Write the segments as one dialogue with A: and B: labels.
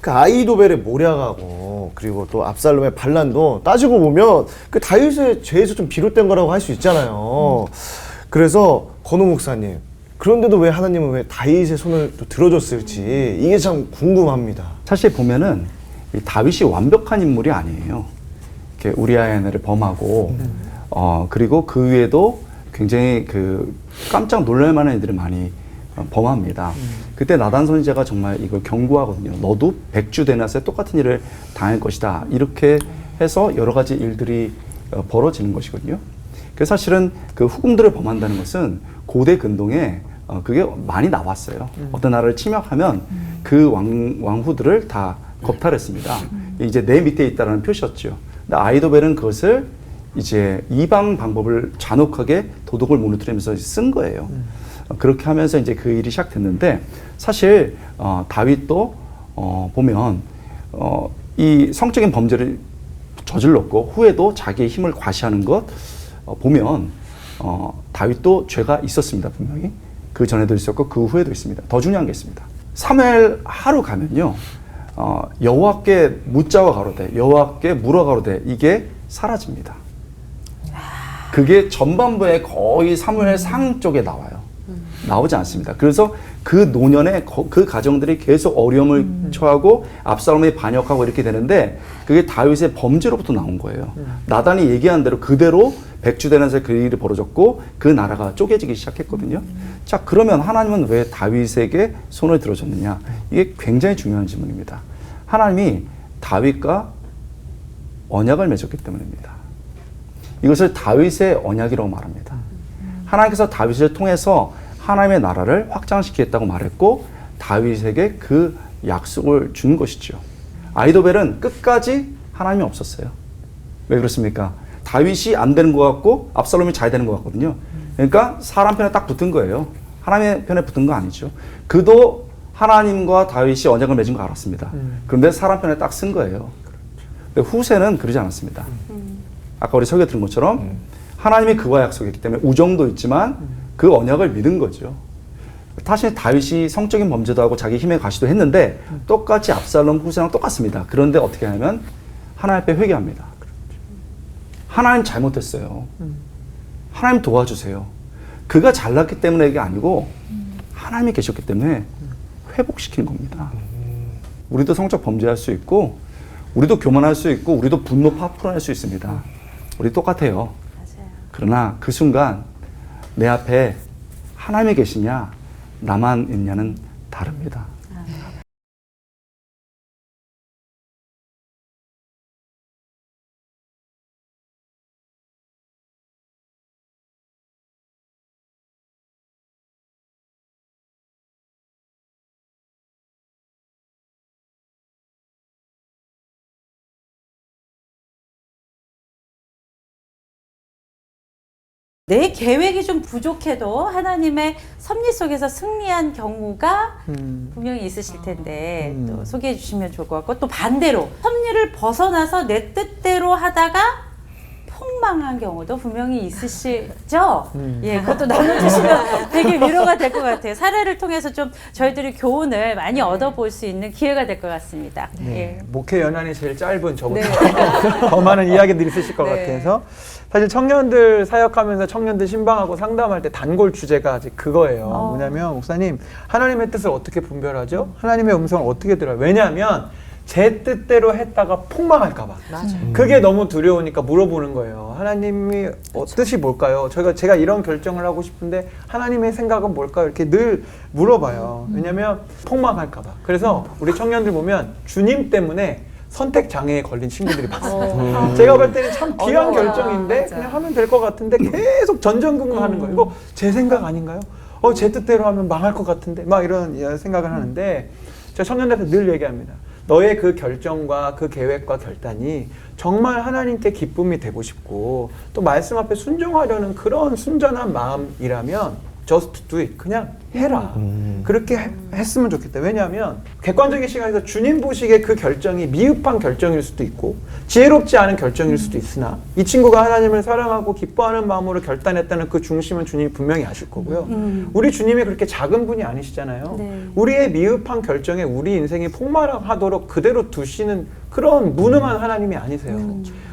A: 그 아이도벨의 모략하고 그리고 또 압살롬의 반란도 따지고 보면 그 다윗의 죄에서 좀 비롯된 거라고 할 수 있잖아요. 그래서 건호 목사님 그런데도 왜 하나님은 왜 다윗의 손을 또 들어줬을지 이게 참 궁금합니다.
B: 사실 보면은 이 다윗이 완벽한 인물이 아니에요. 이렇게 우리아의 아내를 범하고 어 그리고 그 위에도 굉장히 그 깜짝 놀랄 만한 일들을 많이 어, 범합니다. 그때 나단 선지자가 정말 이걸 경고하거든요. 너도 백주 대낮에 똑같은 일을 당할 것이다. 이렇게 해서 여러 가지 일들이 어, 벌어지는 것이거든요. 그래서 사실은 그 후궁들을 범한다는 것은 고대 근동에 어, 그게 많이 나왔어요. 어떤 나라를 침략하면 그 왕, 왕후들을 다 겁탈했습니다. 이제 내 밑에 있다라는 표시였죠. 근데 아이도벨은 그것을 이제 이방 방법을 잔혹하게 도덕을 무너뜨리면서 쓴 거예요. 어, 그렇게 하면서 이제 그 일이 시작됐는데 사실 어, 다윗도 어, 보면 어, 이 성적인 범죄를 저질렀고 후에도 자기의 힘을 과시하는 것 어, 보면 어, 다윗도 죄가 있었습니다 분명히 그 전에도 있었고 그 후에도 있습니다. 더 중요한 게 있습니다. 사무엘 하루 가면요 어, 여호와께 묻자와 가로되 여호와께 물어 가로되 이게 사라집니다. 그게 전반부에 거의 사무엘 상 쪽에 나와요. 나오지 않습니다. 그래서 그 노년에 거- 그 가정들이 계속 어려움을 처하고 압살롬이 반역하고 이렇게 되는데 그게 다윗의 범죄로부터 나온 거예요. 나단이 얘기한 대로 그대로 백주대낮에 그 일이 벌어졌고 그 나라가 쪼개지기 시작했거든요. 자 그러면 하나님은 왜 다윗에게 손을 들어줬느냐? 이게 굉장히 중요한 질문입니다. 하나님이 다윗과 언약을 맺었기 때문입니다. 이것을 다윗의 언약이라고 말합니다. 하나님께서 다윗을 통해서 하나님의 나라를 확장시키겠다고 말했고 다윗에게 그 약속을 준 것이죠. 아이도벨은 끝까지 하나님이 없었어요. 왜 그렇습니까? 다윗이 안 되는 것 같고 압살롬이 잘 되는 것 같거든요. 그러니까 사람 편에 딱 붙은 거예요. 하나님의 편에 붙은 거 아니죠. 그도 하나님과 다윗이 언약을 맺은 거 알았습니다. 그런데 사람 편에 딱 쓴 거예요. 근데 후세는 그러지 않았습니다. 아까 우리 설교 들은 것처럼 하나님이 그와 약속했기 때문에 우정도 있지만 그 언약을 믿은 거죠. 사실 다윗이 성적인 범죄도 하고 자기 힘의 과시도 했는데 똑같이 압살롬 후세랑 똑같습니다. 그런데 어떻게 하냐면 하나님 앞에 회개합니다. 하나님 잘못했어요. 하나님 도와주세요. 그가 잘났기 때문에 이게 아니고 하나님이 계셨기 때문에 회복시킨 겁니다. 우리도 성적 범죄할 수 있고 우리도 교만할 수 있고 우리도 분노 파풀할 수 있습니다. 우리 똑같아요. 그러나 그 순간 내 앞에 하나님이 계시냐 나만 있냐는 다릅니다.
C: 내 계획이 좀 부족해도 하나님의 섭리 속에서 승리한 경우가
D: 음.
C: 분명히 있으실 텐데
D: 음.
C: 또 소개해 주시면 좋을 것 같고 또 반대로 섭리를 벗어나서 내 뜻대로 하다가 폭망한 경우도 분명히 있으시죠?
D: 음.
C: 예, 그것도 나눠주시면 되게 위로가 될 것 같아요. 사례를 통해서 좀 저희들이 교훈을 많이 얻어볼 수 있는 기회가 될 것 같습니다. 예.
D: 네. 목회 연한이 제일 짧은 저보다
C: 네.
D: 더 많은 이야기들이 있으실 것
C: 네.
D: 같아서 사실 청년들 사역하면서 청년들 신방하고 상담할 때 단골 주제가 아직 그거예요.
C: 어.
D: 뭐냐면 목사님 하나님의 뜻을 어떻게 분별하죠? 하나님의 음성을 어떻게 들어요? 왜냐하면 제 뜻대로 했다가 폭망할까봐.
C: 맞아요.
D: 그게 너무 두려우니까 물어보는 거예요. 하나님이 어, 뜻이 뭘까요? 저희가 제가 이런 결정을 하고 싶은데 하나님의 생각은 뭘까요? 이렇게 늘 물어봐요. 왜냐면 폭망할까봐. 그래서 우리 청년들 보면 주님 때문에 선택 장애에 걸린 친구들이 많습니다. 제가 볼 때는 참 귀한
C: 어려워요.
D: 결정인데
C: 맞아.
D: 그냥 하면 될 것 같은데 계속 전전긍긍하는 거예요. 이거 제 생각 아닌가요? 어, 제 뜻대로 하면 망할 것 같은데 막 이런 생각을 하는데 제가 청년들한테 늘 얘기합니다. 너의 그 결정과 그 계획과 결단이 정말 하나님께 기쁨이 되고 싶고 또 말씀 앞에 순종하려는 그런 순전한 마음이라면 just do it. 그냥 해라. 그렇게 해- 했으면 좋겠다. 왜냐하면 객관적인 시각에서 주님 보시기에 그 결정이 미흡한 결정일 수도 있고 지혜롭지 않은 결정일 수도 있으나 이 친구가 하나님을 사랑하고 기뻐하는 마음으로 결단했다는 그 중심은 주님이 분명히 아실 거고요. 우리 주님이 그렇게 작은 분이 아니시잖아요.
C: 네.
D: 우리의 미흡한 결정에 우리 인생이 폭발하도록 그대로 두시는 그런 무능한 하나님이 아니세요.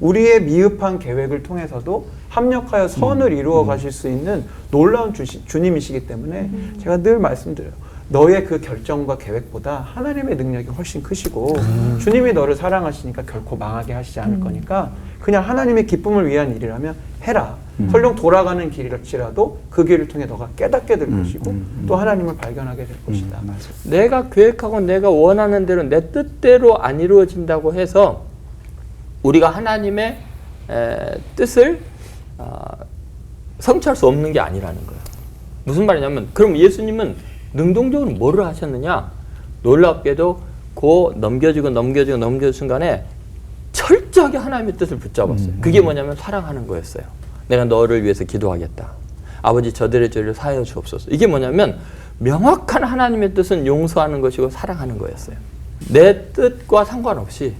D: 우리의 미흡한 계획을 통해서도 합력하여 선을 이루어 가실 수 있는 놀라운 주시, 주님이시기 때문에 제가 늘 말씀드려요. 너의 그 결정과 계획보다 하나님의 능력이 훨씬 크시고 주님이 너를 사랑하시니까 결코 망하게 하시지 않을 거니까 그냥 하나님의 기쁨을 위한 일이라면 해라. 설령 돌아가는 길일지라도 그 길을 통해 너가 깨닫게 될 것이고 또 하나님을 발견하게 될 것이다.
B: 음.
E: 내가 계획하고 내가 원하는 대로 내 뜻대로 안 이루어진다고 해서 우리가 하나님의 에, 뜻을 아, 성취할 수 없는 게 아니라는 거예요. 무슨 말이냐면 그럼 예수님은 능동적으로 뭐를 하셨느냐? 놀랍게도 고 넘겨지고 넘겨지고 넘겨지는 순간에 철저하게 하나님의 뜻을 붙잡았어요. 그게 뭐냐면 사랑하는 거였어요. 내가 너를 위해서 기도하겠다. 아버지 저들의 죄를 사하여 주옵소서. 이게 뭐냐면 명확한 하나님의 뜻은 용서하는 것이고 사랑하는 거였어요. 내 뜻과 상관없이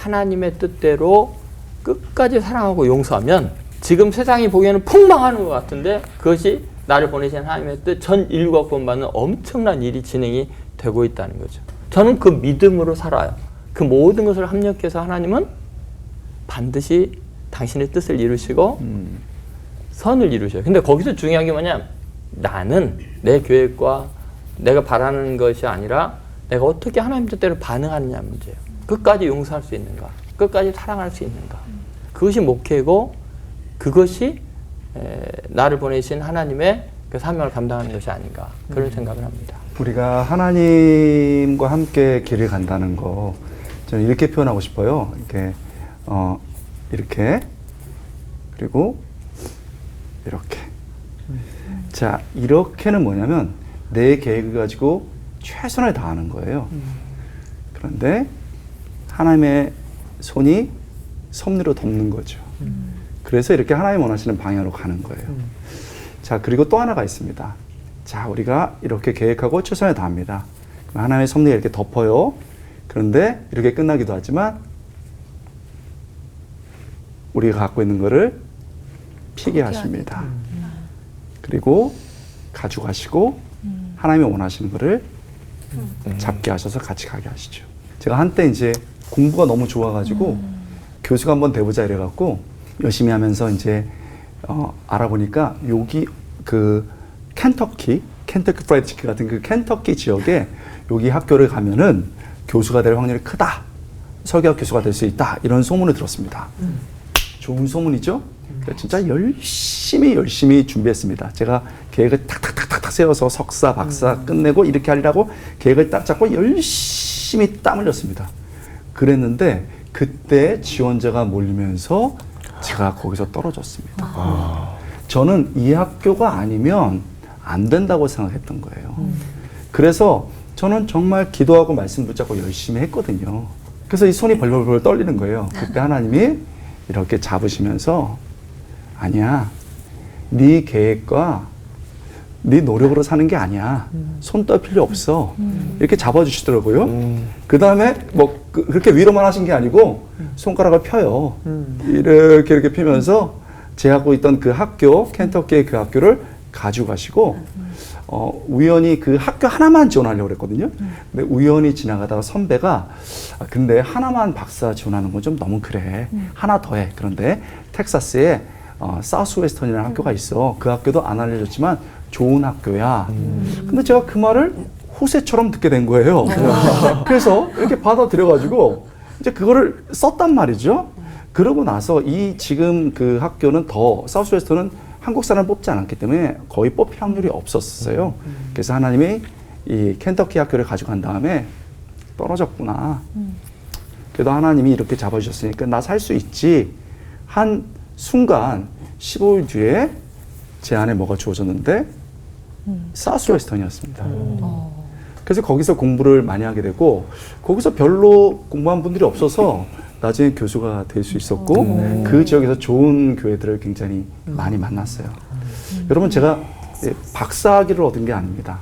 E: 하나님의 뜻대로 끝까지 사랑하고 용서하면 지금 세상이 보기에는 폭망하는 것 같은데 그것이 나를 보내신 하나님의 뜻 전 인류가 구원받는 엄청난 일이 진행이 되고 있다는 거죠. 저는 그 믿음으로 살아요. 그 모든 것을 합력해서 하나님은 반드시 당신의 뜻을 이루시고 선을 이루셔요. 근데 거기서 중요한 게 뭐냐? 나는 내 계획과 내가 바라는 것이 아니라 내가 어떻게 하나님 뜻대로 반응하느냐 문제예요. 끝까지 용서할 수 있는가? 끝까지 사랑할 수 있는가? 그것이 목회고 그것이 에, 나를 보내신 하나님의 그 사명을 감당하는 것이 아닌가 그런 생각을 합니다.
B: 우리가 하나님과 함께 길을 간다는 거 저는 이렇게 표현하고 싶어요. 이렇게 어 이렇게 그리고 이렇게 자 이렇게는 뭐냐면 내 계획을 가지고 최선을 다하는 거예요. 그런데 하나님의 손이 섭리로 덮는 거죠. 그래서 이렇게 하나님 원하시는 방향으로 가는 거예요. 자, 그리고 또 하나가 있습니다. 자, 우리가 이렇게 계획하고 최선을 다합니다. 하나님의 섭리가 이렇게 덮어요. 그런데 이렇게 끝나기도 하지만 우리가 갖고 있는 거를 피게 하십니다. 그리고 가져가시고 하나님이 원하시는 거를 잡게 하셔서 같이 가게 하시죠. 제가 한때 이제 공부가 너무 좋아가지고 교수가 한번 돼보자 이래갖고 열심히 하면서 이제 어, 알아보니까 여기 그 켄터키, 켄터키 프라이드 치킨 같은 그 켄터키 지역에 여기 학교를 가면은 교수가 될 확률이 크다. 설교학 교수가 될 수 있다. 이런 소문을 들었습니다. 좋은 소문이죠? 그러니까 진짜 열심히 열심히 준비했습니다. 제가 계획을 탁탁탁탁 세워서 석사, 박사 끝내고 이렇게 하리라고 계획을 딱 잡고 열심히 땀 흘렸습니다. 그랬는데 그때 지원자가 몰리면서 제가 거기서 떨어졌습니다. 저는 이 학교가 아니면 안 된다고 생각했던 거예요. 그래서 저는 정말 기도하고 말씀 붙잡고 열심히 했거든요. 그래서 이 손이 벌벌벌 떨리는 거예요. 그때 하나님이 이렇게 잡으시면서 아니야. 네 계획과 네 노력으로 사는 게 아니야. 손 떨 필요 없어. 이렇게 잡아주시더라고요. 그 다음에 뭐 그- 그렇게 위로만 하신 게 아니고 손가락을 펴요. 이렇게 이렇게 피면서 제가 하고 있던 그 학교, 켄터키의 그 학교를 가져가시고 어, 우연히 그 학교 하나만 지원하려고 그랬거든요. 근데 우연히 지나가다가 선배가 아, 근데 하나만 박사 지원하는 건 좀 너무 그래. 하나 더 해. 그런데 텍사스에 어, 사우스 웨스턴이라는 학교가 있어. 그 학교도 안 알려졌지만 좋은 학교야. 근데 제가 그 말을 호세처럼 듣게 된 거예요. 그래서 이렇게 받아들여가지고 이제 그거를 썼단 말이죠. 그러고 나서 이 지금 그 학교는 더 사우스 웨스턴은 한국 사람을 뽑지 않았기 때문에 거의 뽑힐 확률이 없었어요. 그래서 하나님이 이 켄터키 학교를 가져간 다음에 떨어졌구나. 그래도 하나님이 이렇게 잡아주셨으니까 나 살 수 있지. 한 순간 15일 뒤에 제 안에 뭐가 주어졌는데 사우스 웨스턴이었습니다. 그래서 거기서 공부를 많이 하게 되고 거기서 별로 공부한 분들이 없어서 나중에 교수가 될 수 있었고 그 지역에서 좋은 교회들을 굉장히 많이 만났어요. 여러분 제가 예, 박사학위를 얻은 게 아닙니다.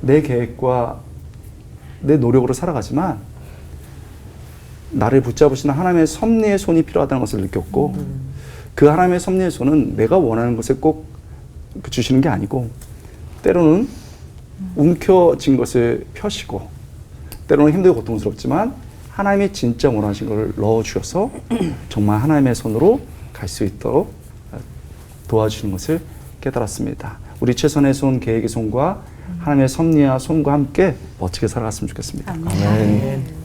B: 내 계획과 내 노력으로 살아가지만 나를 붙잡으시는 하나님의 섭리의 손이 필요하다는 것을 느꼈고 그 하나님의 섭리의 손은 내가 원하는 것을 꼭그 주시는 게 아니고 때로는 움켜진 것을 펴시고 때로는 힘들고 고통스럽지만 하나님이 진짜 원하신 것을 넣어주셔서 정말 하나님의 손으로 갈 수 있도록 도와주시는 것을 깨달았습니다. 우리 최선의 손, 계획의 손과 하나님의 섭리와 손과 함께 멋지게 살아갔으면 좋겠습니다.
C: 아멘.